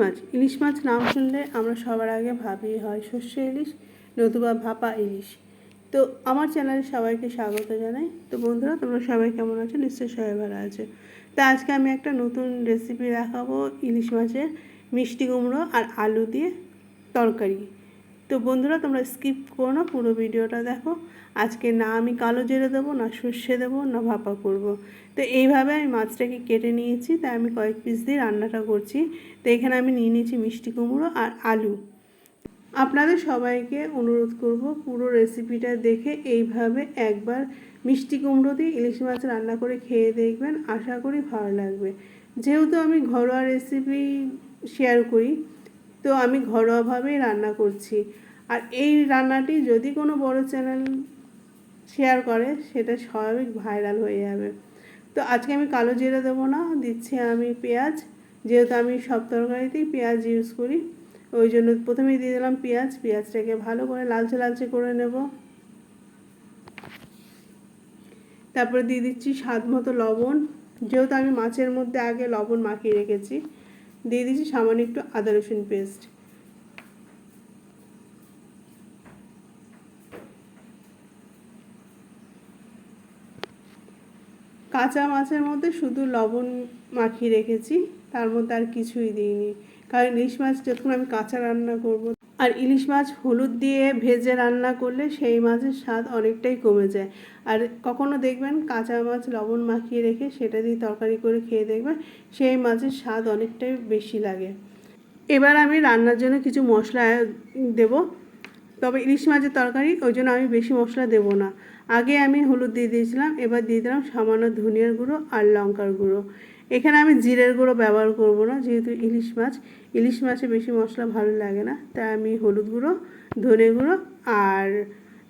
মাছ। ইলিশ মাছ নাম শুনলে আমরা সবার আগে ভাবি, হয় সর্ষে ইলিশ নতুবা ভাপা ইলিশ। তো আমার চ্যানেলে সবাইকে স্বাগত জানাই। তো বন্ধুরা, তোমরা সবাই কেমন আছো? নিশ্চয়ই সবাই ভালো আছে। তো আজকে আমি একটা নতুন রেসিপি দেখাবো ইলিশ মাছের মিষ্টি কুমড়ো আর আলু দিয়ে তরকারি। তো বন্ধুরা, তোমরা স্কিপ করো না, পুরো ভিডিওটা দেখো। আজকে না আমি কালো জিরে দেবো, না সর্ষে দেবো, না ভাপা করব। তো এইভাবে আমি মাছটাকে কেটে নিয়েছি, তাই আমি কয়েক পিস দিয়ে রান্নাটা করছি। তো এখানে আমি নিয়ে নিয়েছি মিষ্টি কুমড়ো আর আলু। আপনাদের সবাইকে অনুরোধ করব পুরো রেসিপিটা দেখে এইভাবে একবার মিষ্টি কুমড়ো দিয়ে ইলিশ মাছ রান্না করে খেয়ে দেখবেন। আশা করি ভালো লাগবে। যেহেতু আমি ঘরোয়া রেসিপি শেয়ার করি তো আমি ঘরোয়াভাবেই রান্না করছি। আর এই রান্নাটি যদি কোনো বড় চ্যানেল শেয়ার করে, সেটা স্বাভাবিক ভাইরাল হয়ে যাবে। তো আজকে আমি কালো জিরে দেবো না, দিচ্ছি আমি পেঁয়াজ। যেহেতু আমি সব তরকারিতেই পেঁয়াজ ইউজ করি, ওই জন্য প্রথমেই দিয়ে দিলাম পেঁয়াজ। পেঁয়াজটাকে ভালো করে লালচে লালচে করে নেব। তারপরে দিয়ে দিচ্ছি স্বাদ মতো লবণ। যেহেতু আমি মাছের মধ্যে আগে লবণ মাখিয়ে রেখেছি দিয়ে দিচ্ছি সামান্য একটু আদা রসুন পেস্ট কাঁচা মাছের মধ্যে শুধু লবণ মাখিয়ে রেখেছি, তার মধ্যে আর কিছুই দিইনি। কারণ ইলিশ মাছ যখন আমি কাঁচা রান্না করব আর ইলিশ মাছ হলুদ দিয়ে ভেজে রান্না করলে সেই মাছের স্বাদ অনেকটাই কমে যায়। আর কখনো দেখবেন কাঁচা মাছ লবণ মাখিয়ে রেখে সেটা দিয়ে তরকারি করে খেয়ে দেখবেন সেই মাছের স্বাদ অনেকটাই বেশি লাগে। এবার আমি রান্নার জন্য কিছু মশলা দেব। তবে ইলিশ মাছের তরকারি, ওই জন্য আমি বেশি মশলা দেব না। আগে আমি হলুদ দিয়ে দিয়েছিলাম, এবার দিয়ে দিলাম সামান্য ধনিয়ার গুঁড়ো আর লঙ্কার গুঁড়ো। এখানে আমি জিরের গুঁড়ো ব্যবহার করব না, যেহেতু ইলিশ মাছ। ইলিশ মাছে বেশি মশলা ভালো লাগে না, তাই আমি হলুদ গুঁড়ো, ধনে গুঁড়ো আর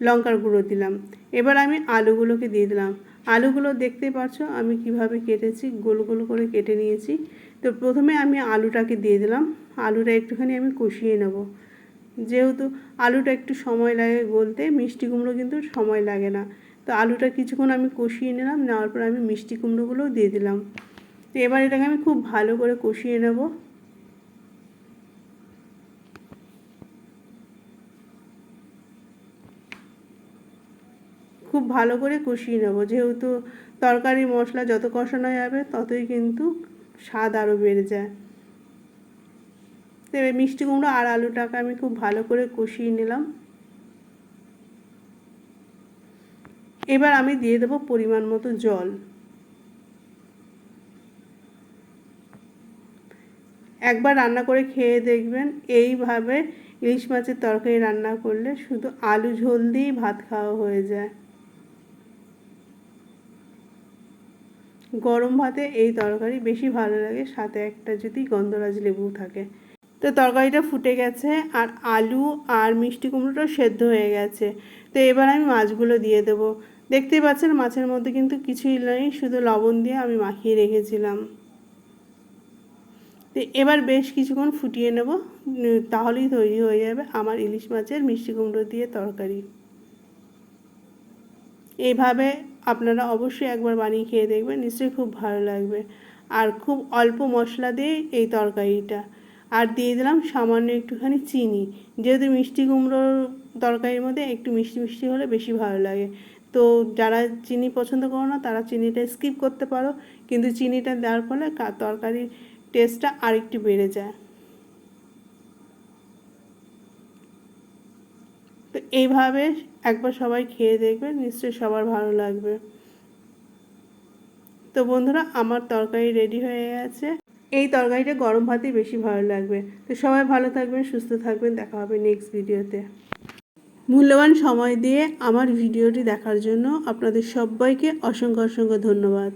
লঙ্কার গুঁড়ো দিলাম। এবার আমি আলুগুলোকে দিয়ে দিলাম। আলুগুলো দেখতে পাচ্ছ, আমি কীভাবে কেটেছি, গোল গোল করে কেটে নিয়েছি। তো প্রথমে আমি আলুটাকে দিয়ে দিলাম। আলুটা একটুখানি আমি কষিয়ে নেব। যেহেতু আলুটা একটু সময় লাগে গলতে, মিষ্টি কুমড়ো কিন্তু সময় লাগে না। তো আলুটা কিছুক্ষণ আমি কষিয়ে নিলাম, নেওয়ার পর আমি মিষ্টি কুমড়োগুলোও দিয়ে দিলাম। তো এবার এটাকে আমি খুব ভালো করে কষিয়ে নেব। খুব ভালো করে কষিয়ে নেব। যেহেতু তরকারি মশলা যত কষানো যাবে, ততই কিন্তু স্বাদ আরও বেড়ে যায়। তো এবার মিষ্টি কুমড়ো আর আলুটাকে আমি খুব ভালো করে কষিয়ে নিলাম। এবার আমি দিয়ে দেবো পরিমাণ মতো জল। একবার রান্না করে খেয়ে দেখবেন এইভাবে ইলিশ মাছের তরকারি রান্না করলে শুধু আলু ঝোল দিয়েই ভাত খাওয়া হয়ে যায়। গরম ভাতে এই তরকারি বেশি ভালো লাগে, সাথে একটা যদি গন্ধরাজ লেবু থাকে। তো তরকারিটা ফুটে গেছে আর আলু আর মিষ্টি কুমড়োটা সেদ্ধ হয়ে গেছে। তো এবার আমি মাছগুলো দিয়ে দেবো। দেখতেই পাচ্ছেন মাছের মধ্যে কিন্তু কিছুই নেই, শুধু লবণ দিয়ে আমি মাখিয়ে রেখেছিলাম। তো এবার বেশ কিছুক্ষণ ফুটিয়ে নেব তাহলেই তৈরি হয়ে যাবে আমার ইলিশ মাছের মিষ্টি কুমড়ো দিয়ে তরকারি। এইভাবে আপনারা অবশ্যই একবার বানিয়ে খেয়ে দেখবেন, নিশ্চয়ই খুব ভালো লাগবে। আর খুব অল্প মশলা দিয়ে এই তরকারিটা। আর দিয়ে দিলাম সামান্য একটুখানি চিনি। যেহেতু মিষ্টি কুমড়োর তরকারির মধ্যে একটু মিষ্টি মিষ্টি হলে বেশি ভালো লাগে। তো যারা চিনি পছন্দ করো না, তারা চিনিটা স্কিপ করতে পারো। কিন্তু চিনিটা দেওয়ার ফলে তরকারির টেস্টটা আরেকটু বেড়ে যায়। তো এইভাবে একবার সবাই খেয়ে দেখবে, নিশ্চয়ই সবার ভালো লাগবে। তো বন্ধুরা, আমার তরকারি রেডি হয়ে গেছে। এই তরকারিটা গরম ভাতেই বেশি ভালো লাগবে। তো সবাই ভালো থাকবেন, সুস্থ থাকবেন। দেখা হবে নেক্সট ভিডিওতে মূল্যবান সময় দিয়ে আমার ভিডিওটি দেখার জন্য আপনাদের সবাইকে অসংখ্য অসংখ্য ধন্যবাদ।